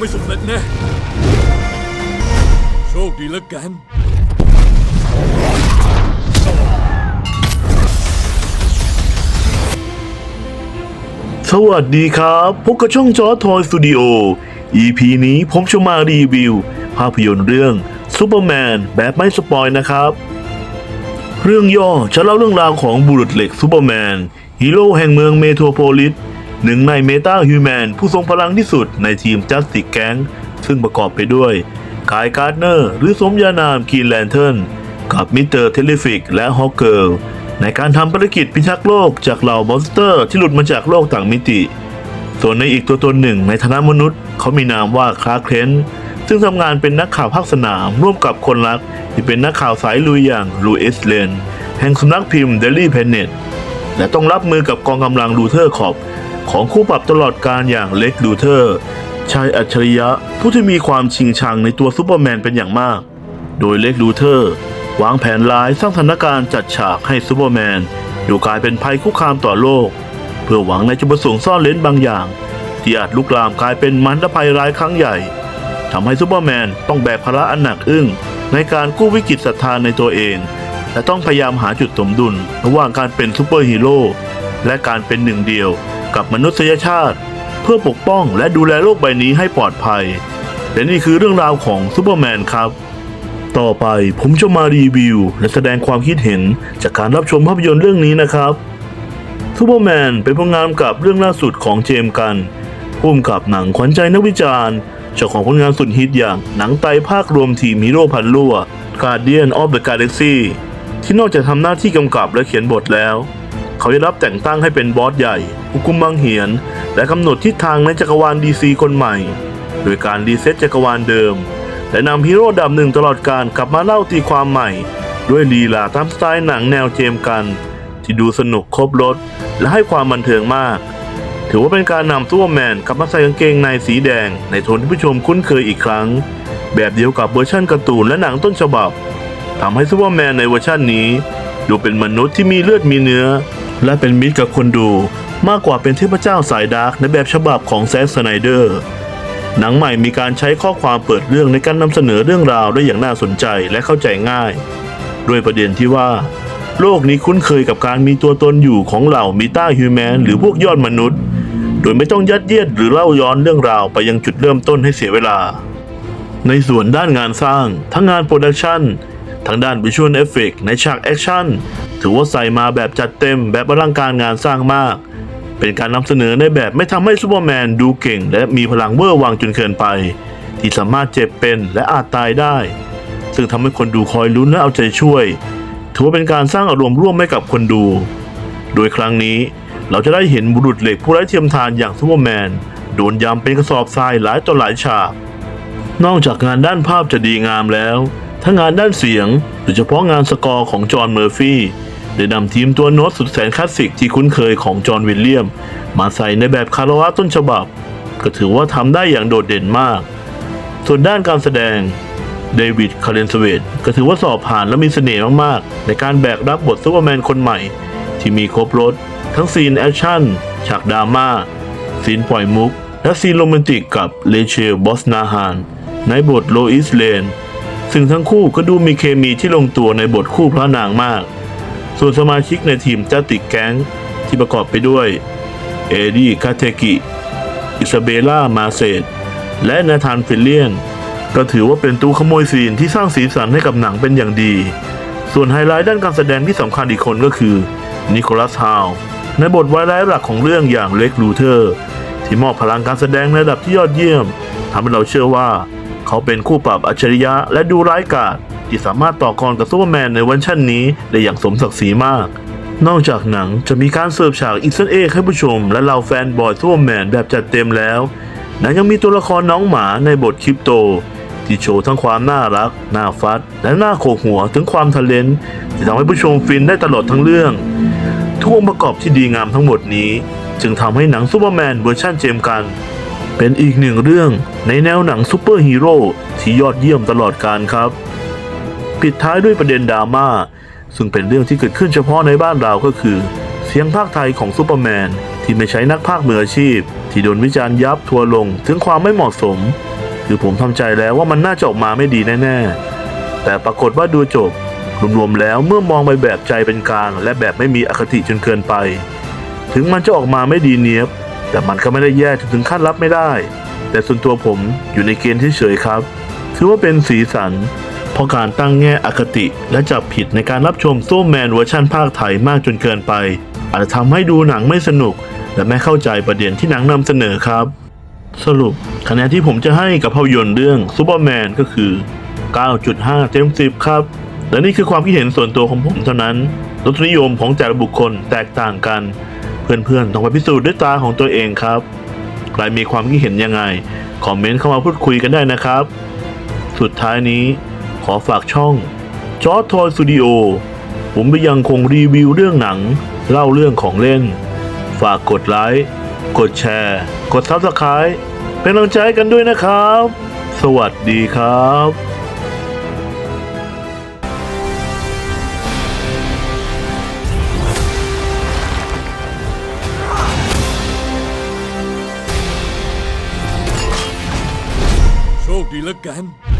ไม่สำเร็จแน่ โชคดีแล้วกัน สวัสดีครับพบกับช่องจอทอยสตูดิโอ EP นี้ผมจะมารีวิว ภาพยนตร์เรื่องซูเปอร์แมนแบบไม่สปอยนะครับ เรื่องย่อจะเล่าเรื่องราวของบุรุษเหล็กซูเปอร์แมนฮีโร่แห่งเมืองเมโทรโพลิส หนึ่งในเมตาฮิวแมนผู้ทรงพลังที่สุดในทีมจัสติกแก๊งซึ่งประกอบไปด้วยกายการ์ดเนอร์ หรือสมญานามคีนแลนเทิร์นกับมิสเตอร์เทเลฟิกและฮอกเกิลในการทำภารกิจพิทักษ์โลกจากเหล่ามอนสเตอร์ที่หลุดมาจากโลกต่างมิติ ส่วนในอีกตัวตนหนึ่งในฐานะมนุษย์ เขามีนามว่าคลาร์เคนซึ่งทำงานเป็นนักข่าวภาคสนามร่วมกับคนรัก ที่เป็นนักข่าวสายลุยอย่างลูอิสเลนแห่งสำนักพิมพ์เดลี่เพนเน็ตและต้องรับมือกับกองกำลังลูเทอร์ขอบ ของคู่ปรับตลอดการอย่างเล็กลูเทอร์ชายอัจฉริยะผู้ที่มีความชิงชังในตัวซูเปอร์แมนเป็นอย่างมาก โดยเล็กลูเทอร์ วางแผนร้ายสร้างสถานการณ์จัดฉากให้ซูเปอร์แมนดูกลายเป็นภัยคุกคามต่อโลก เพื่อหวังในจุดประสงค์ซ่อนเร้นบางอย่าง ที่อาจลุกลามกลายเป็นมันตภัยร้ายครั้งใหญ่ทำให้ซูเปอร์แมนต้องแบกภาระอันหนักอึ้งในการกู้วิกฤตศรัทธาในตัวเอง และต้องพยายามหาจุดสมดุล ระหว่างการเป็นซูเปอร์ฮีโร่และการเป็นหนึ่งเดียว กับมนุษยชาติ เพื่อปกป้องและดูแลโลกใบนี้ให้ปลอดภัย และนี่คือเรื่องราวของซูเปอร์แมนครับ ต่อไปผมจะมารีวิว และแสดงความคิดเห็นจากการรับชมภาพยนตร์เรื่องนี้นะครับซูเปอร์แมนเป็นผลงานกับเรื่องล่าสุดของเจมส์กันพุ่มกับหนังขวัญใจนักวิจารณ์เจ้าของผลงานสุดฮิตอย่างหนังไตภาครวมทีมฮีโร่พันลั่ว Guardian of the Galaxy ที่นอกจากทำหน้าที่กำกับและเขียนบทแล้ว เขาได้รับแต่งตั้งให้เป็นบอสใหญ่ผู้กุมบังเหียน และกำหนดทิศทางในจักรวาลดีซีคนใหม่ โดยการรีเซ็ตจักรวาลเดิม และนำฮีโร่ดับหนึ่งตลอดการกลับมาเล่าตีความใหม่ ด้วยลีลาตามสไตล์หนังแนวเจมกัน ที่ดูสนุกครบรถและให้ความบันเทิงมาก ถือว่าเป็นการนำซูเปอร์แมนกลับมาใส่กางเกงในสีแดง ในโทนที่ผู้ชมคุ้นเคยอีกครั้ง แบบเดียวกับเวอร์ชันการ์ตูนและหนังต้นฉบับทำให้ซูเปอร์แมนในเวอร์ชันนี้ดูเป็นมนุษย์ที่มีเลือดมีเนื้อ และเป็นมิตรกับคนดู มากกว่าเป็นเทพเจ้าสายดาร์กในแบบฉบับของแซ็กสไนเดอร์หนังใหม่มีการใช้ข้อความเปิดเรื่องในการนำเสนอเรื่องราวได้อย่างน่าสนใจและเข้าใจง่าย ด้วยประเด็นที่ว่า โลกนี้คุ้นเคยกับการมีตัวตนอยู่ของเหล่ามิต้าฮิวแมนหรือพวกยอดมนุษย์ โดยไม่ต้องยัดเยียดหรือเล่าย้อนเรื่องราวไปยังจุดเริ่มต้นให้เสียเวลา ในส่วนด้านงานสร้าง ทั้งงานโปรดักชันทั้งด้านวิชวลเอฟเฟกในฉากแอคชั่น ถือว่าใส่มาแบบจัดเต็มแบบอลังการงานสร้างมาก เป็นการนำเสนอในแบบไม่ทำให้ซูเปอร์แมนดูเก่ง และมีพลังเวอร์วังจนเกินไป ที่สามารถเจ็บเป็นและอาจตายได้ ซึ่งทำให้คนดูคอยลุ้นและเอาใจช่วย ถือว่าเป็นการสร้างอารมณ์ร่วมให้กับคนดู โดยครั้งนี้เราจะได้เห็นบุรุษเหล็กผู้ไร้เทียมทานอย่างซูเปอร์แมนโดนยำเป็นกระสอบทรายหลายต่อหลายฉาก นอกจากงานด้านภาพจะดีงามแล้ว ทั้งงานด้านเสียงโดยเฉพาะงานสกอร์ของจอห์นเมอร์ฟี่ ได้นำทีมตัวโน้ตสุดแสนคลาสสิกที่คุ้นเคยของจอห์นวิลเลียม มาใส่ในแบบคาราวะต้นฉบับ ก็ถือว่าทำได้อย่างโดดเด่นมาก ส่วนด้านการแสดงเดวิดคาร์เรนสเวตก็ถือว่าสอบผ่านและมีเสน่ห์มาก ๆ ในการแบกรับบทซูเปอร์แมนคนใหม่ ที่มีครบรถ ทั้งซีนแอคชั่น ฉากดราม่า ซีนปล่อยมุก และซีนโรแมนติกกับเลเชลบอสนาฮานในบทโลอิสเลนซึ่งทั้งคู่ก็ดูมีเคมีที่ลงตัวในบทคู่พระนางมาก ส่วนสมาชิกในทีมจ้าติกแก๊งที่ประกอบไปด้วย เอดี้คาเทกิ อิซาเบล่า มาเซตและนาธานฟิลเลียน ก็ถือว่าเป็นตู้ขโมยซีนที่สร้างสีสันให้กับหนังเป็นอย่างดี ส่วนไฮไลท์ด้านการแสดงที่สำคัญอีกคนก็คือ นิโคลัสฮาวในบทวายร้ายหลักของเรื่องอย่างเล็กลูเทอร์ ที่มอบพลังการแสดงในระดับที่ยอดเยี่ยมทำให้เราเชื่อว่า เขาเป็นคู่ปรับอัจฉริยะและดูร้ายกาจที่สามารถต่อกรกับซูเปอร์แมนในเวันชั่นนี้ได้อย่างสมศักดิ์ศรีมาก นอกจากหนังจะมีการเสิร์ฟฉากอีสเตอร์เอกให้ผู้ชม และเราแฟนบอยซูเปอร์แมนแบบจัดเต็มแล้วหนังยังมีตัวละครน้องหมาในบทคริปโต ที่โชว์ทั้งความน่ารัก น่าฟัด และน่าโขกหัวถึงความทะเลนที่ทำให้ผู้ชมฟินได้ตลอดทั้งเรื่อง ทุกองค์ประกอบที่ดีงามทั้งหมดนี้ จึงทำให้หนังซูเปอร์แมนเวอร์ชันเจมกัน เป็นอีกหนึ่งเรื่องในแนวหนังซูเปอร์ฮีโร่ที่ยอดเยี่ยมตลอดการครับ ปิดท้ายด้วยประเด็นดราม่าซึ่งเป็นเรื่องที่เกิดขึ้นเฉพาะในบ้านเราก็คือ เสียงภาคไทยของซูเปอร์แมนที่ไม่ใช้นักพากย์มืออาชีพ ที่โดนวิจารณ์ยับทัวลงถึงความไม่เหมาะสม คือผมทำใจแล้วว่ามันน่าจะออกมาไม่ดีแน่ ๆ แต่ปรากฏว่าดูจบรวมๆแล้วเมื่อมองไปแบบใจเป็นกลาง และแบบไม่มีอคติจนเกินไป ถึงมันจะออกมาไม่ดีเนียบ แต่มันก็ไม่ได้แย่จนถึงขั้นรับไม่ได้ แต่ส่วนตัวผมอยู่ในเกณฑ์เฉยๆครับ ถือว่าเป็นสีสันเพราะการตั้งแง่อคติและจับผิดในการรับชมโซ่แมนเวอร์ชั่นภาคไทยมากจนเกินไป อาจจะทำให้ดูหนังไม่สนุก และไม่เข้าใจประเด็นที่หนังนำเสนอครับ สรุปคะแนนที่ผมจะให้กับภาพยนตร์เรื่องซูเปอร์แมนก็คือ 9.5 เต็ม 10 ครับ และนี่คือความคิดเห็นส่วนตัวของผมเท่านั้นรสนิยมของแต่ละบุคคลแตกต่างกัน เพื่อนๆต้องไปพิสูจน์ด้วยตาของตัวเองครับ ใครมีความคิดเห็นยังไง คอมเมนต์เข้ามาพูดคุยกันได้นะครับ สุดท้ายนี้ขอฝากช่องจอร์ทอยสตูดิโอผมก็ยังคงรีวิวเรื่องหนัง เล่าเรื่องของเล่น ฝากกดไลค์กดแชร์ กด Subscribe เป็นกำลังใจกันด้วยนะครับ สวัสดีครับ กัน